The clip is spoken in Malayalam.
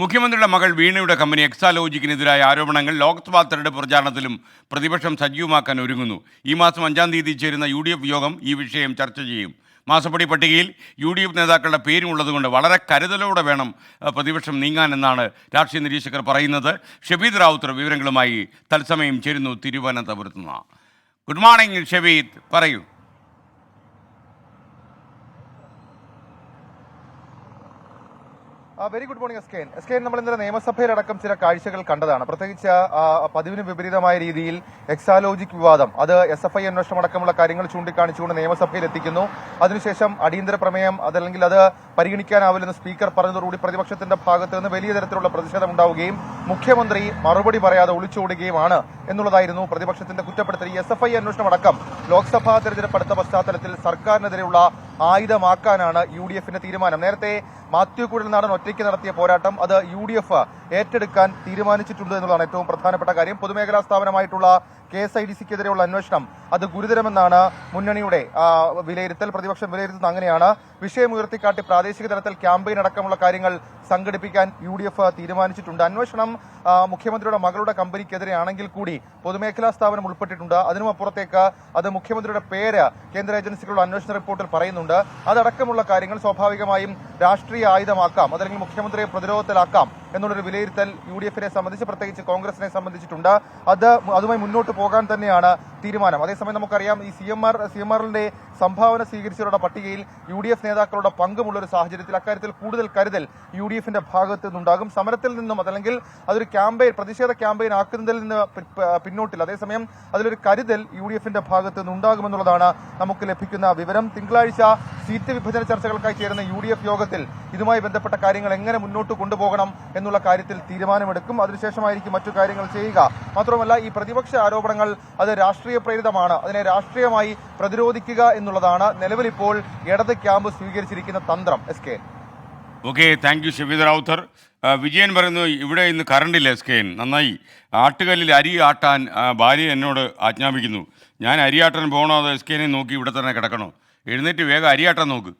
മുഖ്യമന്ത്രിയുടെ മകൾ വീണയുടെ കമ്പനി എക്സാലോജിക്കിനെതിരായ ആരോപണങ്ങൾ ലോക്സഭാ തെരഞ്ഞെടുപ്പ് പ്രചാരണത്തിലും പ്രതിപക്ഷം സജീവമാക്കാൻ ഒരുങ്ങുന്നു. ഈ മാസം അഞ്ചാം തീയതി ചേരുന്ന യു യോഗം ഈ വിഷയം ചർച്ച ചെയ്യും. മാസപ്പടി പട്ടികയിൽ യു ഡി എഫ് നേതാക്കളുടെ പേരും ഉള്ളതുകൊണ്ട് വളരെ കരുതലോടെ വേണം പ്രതിപക്ഷം നീങ്ങാനെന്നാണ് രാഷ്ട്രീയ നിരീക്ഷകർ പറയുന്നത്. ഷബീദ് റാവുത്തർ വിവരങ്ങളുമായി തത്സമയം ചേരുന്നു തിരുവനന്തപുരത്ത് നിന്ന്. Good morning Shabeed. പറയൂ. Very good morning S K S K നമ്മൾ ഇന്നലെ നിയമസഭയിലടക്കം ചില കാഴ്ചകൾ കണ്ടതാണ്. പ്രത്യേകിച്ച് പതിവിന് വിപരീതമായ രീതിയിൽ എക്സാലോജിക് വിവാദം. അത് എസ് എഫ് ഐ അന്വേഷണം അടക്കമുള്ള കാര്യങ്ങൾ ചൂണ്ടിക്കാണിച്ചുകൊണ്ട് നിയമസഭയിൽ എത്തിക്കുന്നു. അതിനുശേഷം അടിയന്തര പ്രമേയം അതല്ലെങ്കിൽ അത് പരിഗണിക്കാനാവില്ലെന്ന് സ്പീക്കർ പറഞ്ഞതോടുകൂടി പ്രതിപക്ഷത്തിന്റെ ഭാഗത്ത് നിന്ന് വലിയ തരത്തിലുള്ള പ്രതിഷേധം ഉണ്ടാവുകയും മുഖ്യമന്ത്രി മറുപടി പറയാതെ ഒളിച്ചോടുകയുമാണ് എന്നുള്ളതായിരുന്നു പ്രതിപക്ഷത്തിന്റെ കുറ്റപ്പെടുത്തൽ. എസ് എഫ് ഐ അന്വേഷണം അടക്കം ലോക്സഭാ തെരഞ്ഞെടുപ്പ് അടുത്ത പശ്ചാത്തലത്തിൽ സർക്കാരിനെതിരെയുള്ള ആയുധമാക്കാനാണ് യു ഡി എഫിന്റെ തീരുമാനം. നേരത്തെ മാത്യു കുഴൽനാടൻ ഒറ്റയ്ക്ക് നടത്തിയ പോരാട്ടം അത് യു ഡി എഫ് ഏറ്റെടുക്കാൻ തീരുമാനിച്ചിട്ടുണ്ട് എന്നുള്ളതാണ് ഏറ്റവും പ്രധാനപ്പെട്ട കാര്യം. പൊതുമേഖലാ സ്ഥാപനമായിട്ടുള്ള കെ എസ് ഐ ഡി സിക്കെതിരെയുള്ള അന്വേഷണം അത് ഗുരുതരമെന്നാണ് മുന്നണിയുടെ വിലയിരുത്തൽ പ്രതിപക്ഷം വിലയിരുത്തുന്നത് അങ്ങനെയാണ്. വിഷയം ഉയർത്തിക്കാട്ടി പ്രാദേശിക തലത്തിൽ ക്യാമ്പയിൻ അടക്കമുള്ള കാര്യങ്ങൾ സംഘടിപ്പിക്കാൻ യു ഡി എഫ് തീരുമാനിച്ചിട്ടുണ്ട്. അന്വേഷണം മുഖ്യമന്ത്രിയുടെ മകളുടെ കമ്പനിക്കെതിരെയാണെങ്കിൽ കൂടി പൊതുമേഖലാ സ്ഥാപനം ഉൾപ്പെട്ടിട്ടുണ്ട്. അതിനും അപ്പുറത്തേക്ക് അത് മുഖ്യമന്ത്രിയുടെ പേര് കേന്ദ്ര ഏജൻസികളുടെ അന്വേഷണ റിപ്പോർട്ടിൽ പറയുന്നുണ്ട്. അതടക്കമുള്ള കാര്യങ്ങൾ സ്വാഭാവികമായും രാഷ്ട്രീയ ആയുധമാക്കാം അതല്ലെങ്കിൽ മുഖ്യമന്ത്രിയെ പ്രതിരോധത്തിലാക്കാം എന്നുള്ളൊരു വിലയിരുത്തൽ യു ഡി എഫിനെ സംബന്ധിച്ച് പ്രത്യേകിച്ച് കോൺഗ്രസിനെ സംബന്ധിച്ചിട്ടുണ്ട്. അത് അതുമായി മുന്നോട്ട് പോകാൻ തന്നെയാണ് തീരുമാനം. അതേസമയം നമുക്കറിയാം ഈ C M R C M ആറിന്റെ സംഭാവന സ്വീകരിച്ചവരുടെ പട്ടികയിൽ യു ഡി എഫ് നേതാക്കളുടെ പങ്കുമുള്ള ഒരു സാഹചര്യത്തിൽ അക്കാര്യത്തിൽ കൂടുതൽ കരുതൽ യു ഡി എഫിന്റെ ഭാഗത്ത് നിന്നുണ്ടാകും. സമരത്തിൽ നിന്നും അതല്ലെങ്കിൽ അതൊരു ക്യാമ്പയിൻ പ്രതിഷേധ ക്യാമ്പയിൻ ആക്കുന്നതിൽ നിന്ന് പിന്നോട്ടില്ല. അതേസമയം അതിലൊരു കരുതൽ യു ഡി എഫിന്റെ ഭാഗത്ത് നിന്നുണ്ടാകുമെന്നുള്ളതാണ് നമുക്ക് ലഭിക്കുന്ന വിവരം. തിങ്കളാഴ്ച സീറ്റ് വിഭജന ചർച്ചകൾക്കായി ചേരുന്ന യു ഡി എഫ് യോഗത്തിൽ ഇതുമായി ബന്ധപ്പെട്ട കാര്യങ്ങൾ എങ്ങനെ മുന്നോട്ട് കൊണ്ടുപോകണം എന്നുള്ള കാര്യത്തിൽ തീരുമാനമെടുക്കും. അതിനുശേഷമായിരിക്കും മറ്റു കാര്യങ്ങൾ ചെയ്യുക. മാത്രമല്ല ഈ പ്രതിപക്ഷ ആരോപണങ്ങൾ അത് രാഷ്ട്രീയ പ്രേരിതമാണ് അതിനെ രാഷ്ട്രീയമായി പ്രതിരോധിക്കുക എന്നുള്ളതാണ് നിലവിലിപ്പോൾ ഇടത് ക്യാമ്പ് സ്വീകരിച്ചിരിക്കുന്ന തന്ത്രം. S K. Okay thank you Shabeed Rawther. Vijayan പറയുന്നു ഇവിടെ ഇന്ന് കറണ്ടില്ല എസ് കെ. നന്നായി. ആട്ടുകല്ലിൽ അരി ആട്ടാൻ ഭാര്യ എന്നോട് ആജ്ഞാപിക്കുന്നു. ഞാൻ അരിയാട്ടാൻ പോകണോ അതോ എസ് കെ എനെ നോക്കി ഇവിടെ തന്നെ കിടക്കണോ? എഴുന്നേറ്റ് വേഗം അരിയാട്ടാൻ നോക്ക്.